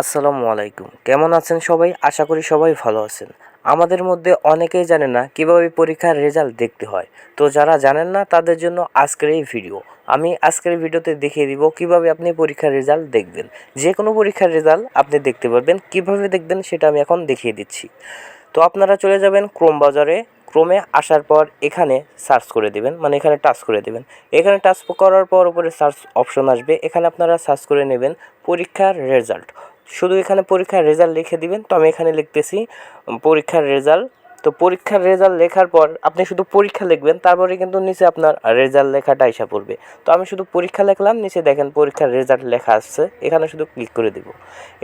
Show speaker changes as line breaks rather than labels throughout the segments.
আসসালামু আলাইকুম। কেমন আছেন সবাই? আশা করি সবাই ভালো আছেন। আমাদের মধ্যে অনেকেই জানে না কীভাবে পরীক্ষার রেজাল্ট দেখতে হয়। তো যারা জানেন না, তাদের জন্য আজকের এই ভিডিও। আমি আজকের ভিডিওতে দেখিয়ে দিব কীভাবে আপনি পরীক্ষার রেজাল্ট দেখবেন। যে কোনো পরীক্ষার রেজাল্ট আপনি দেখতে পারবেন। কীভাবে দেখবেন সেটা আমি এখন দেখিয়ে দিচ্ছি। তো আপনারা চলে যাবেন ক্রোম বাজারে। ক্রোমে আসার পর এখানে সার্চ করে দেবেন। মানে এখানে টাচ করে দেবেন। এখানে টাচ করার পর উপরে সার্চ অপশন আসবে। এখানে আপনারা সার্চ করে নেবেন পরীক্ষার রেজাল্ট। শুধু এখানে পরীক্ষার রেজাল্ট লিখে দিবেন তো আমি এখানে লিখতেছি পরীক্ষার রেজাল্ট তো পরীক্ষার রেজাল্ট লেখার পর আপনি শুধু পরীক্ষা লিখবেন, তারপরে কিন্তু নিচে আপনার রেজাল্ট লেখাটা এসে পড়বে। তো আমি শুধু পরীক্ষা লিখলাম, নিচে দেখেন পরীক্ষার রেজাল্ট লেখা আসছে, এখানে শুধু ক্লিক করে দিব।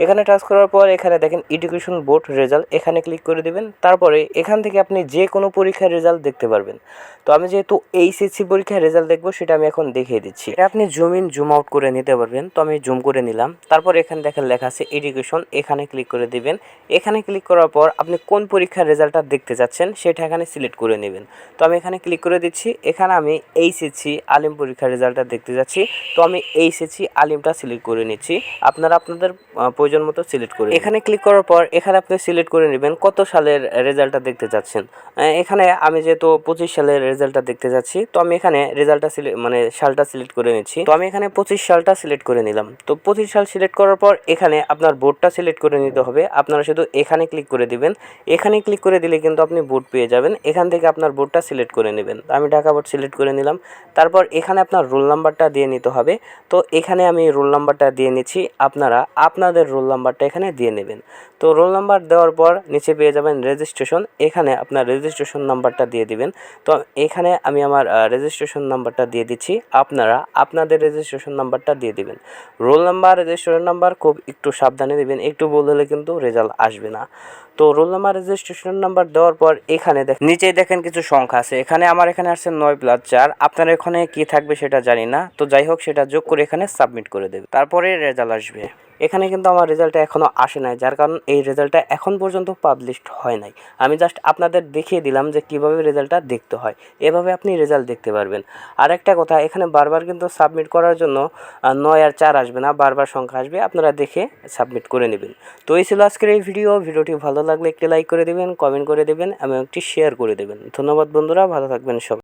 এখানে টাচ করার পর এখানে দেখেন এডুকেশন বোর্ড রেজাল্ট এখানে ক্লিক করে দিবেন, তারপরে এখান থেকে আপনি যে কোনো পরীক্ষার রেজাল্ট দেখতে পারবেন। তো আমি যেহেতু এইচএসসি পরীক্ষার রেজাল্ট দেখব, সেটা আমি এখন দেখিয়ে দিচ্ছি। আপনি জুম ইন জুম আউট করে নিতে পারবেন। তো আমি জুম করে নিলাম, তারপর এখানে দেখেন লেখা আছে এডুকেশন এখানে ক্লিক করে দিবেন। এখানে ক্লিক করার পর আপনি কোন পরীক্ষার রেজাল্টটা দেখতে চাচ্ছেন সেটা এখানে সিলেক্ট করে নেবেন। তো আমি এখানে ক্লিক করে দিচ্ছি এখানে আমি এইচএসসি আলিম পরীক্ষার রেজাল্টটা দেখতে যাচ্ছি। তো আমি এইচএসসি আলিমটা সিলেক্ট করে নিচ্ছি। আপনারা আপনাদের প্রয়োজন মতো সিলেক্ট করে এখানে ক্লিক করার পর এখানে আপনি সিলেক্ট করে নেবেন কত সালের রেজাল্টটা দেখতে চাচ্ছেন আহ, এখানে আমি যেহেতু পঁচিশ সালের রেজাল্টটা দেখতে যাচ্ছি তো আমি এখানে রেজাল্টটা মানে সালটা সিলেক্ট করে নিচ্ছি। তো আমি এখানে পঁচিশ সালটা সিলেক্ট করে নিলাম। তো পঁচিশ সাল সিলেক্ট করার পর এখানে আপনার বোর্ডটা সিলেক্ট করে নিতে হবে। আপনারা শুধু এখানে ক্লিক করে দিবেন। এখানে ক্লিক করে দিলে কিন্তু আপনি বোর্ড পেয়ে যাবেন। এখান থেকে আপনার বোর্ডটা সিলেক্ট করে নেবেন। আমি ঢাকা বোর্ড সিলেক্ট করে নিলাম। তারপর এখানে আপনার রোল নাম্বারটা দিয়ে নিতে হবে। তো এখানে আমি রোল নাম্বারটা দিয়ে নিচ্ছি। আপনারা, আপনাদের রোল নাম্বারটা এখানে দিয়ে নেবেন। তো রোল নাম্বার দেওয়ার পর নিচে পেয়ে যাবেন রেজিস্ট্রেশন এখানে আপনার রেজিস্ট্রেশন নাম্বারটা দিয়ে দিবেন। তো এখানে আমি আমার রেজিস্ট্রেশন নাম্বারটা দিয়ে দিচ্ছি। আপনারা, আপনাদের রেজিস্ট্রেশন নাম্বারটা দিয়ে দিবেন। রোল নাম্বার রেজিস্ট্রেশন নাম্বার খুব একটু সাবধানে দিবেন। একটু ভুল হলে কিন্তু রেজাল্ট আসবে না। তো রোল নাম্বার রেজিস্ট্রেশন নাম্বার দেওয়ার পর এখানে দেখেন নিচে দেখেন কিছু সংখ্যা আছে। এখানে আমার এখানে আসছে নয় প্লাস চার। আপনার এখানে কি থাকবে সেটা জানি না। তো যাই হোক, সেটা যোগ করে এখানে সাবমিট করে দেবে। তারপরে রেজাল্ট আসবে। এখানে কিন্তু আমার রেজাল্টটা এখনও আসে নাই, যার কারণ এই রেজাল্টটা এখন পর্যন্ত পাবলিশড হয় নাই। আমি জাস্ট আপনাদের দেখিয়ে দিলাম যে কীভাবে রেজাল্টটা দেখতে হয়। এভাবে আপনি রেজাল্ট দেখতে পারবেন। আর একটা কথা, এখানে বারবার কিন্তু সাবমিট করার জন্য নয় আর চার আসবে না, বারবার সংখ্যা আসবে, আপনারা দেখে সাবমিট করে নেবেন। তো এই ছিল আজকের এই ভিডিও ভিডিওটি ভালো লাগলে একটি লাইক করে দেবেন কমেন্ট করে দেবেন এবং একটি শেয়ার করে দেবেন। ধন্যবাদ বন্ধুরা, ভালো থাকবেন সব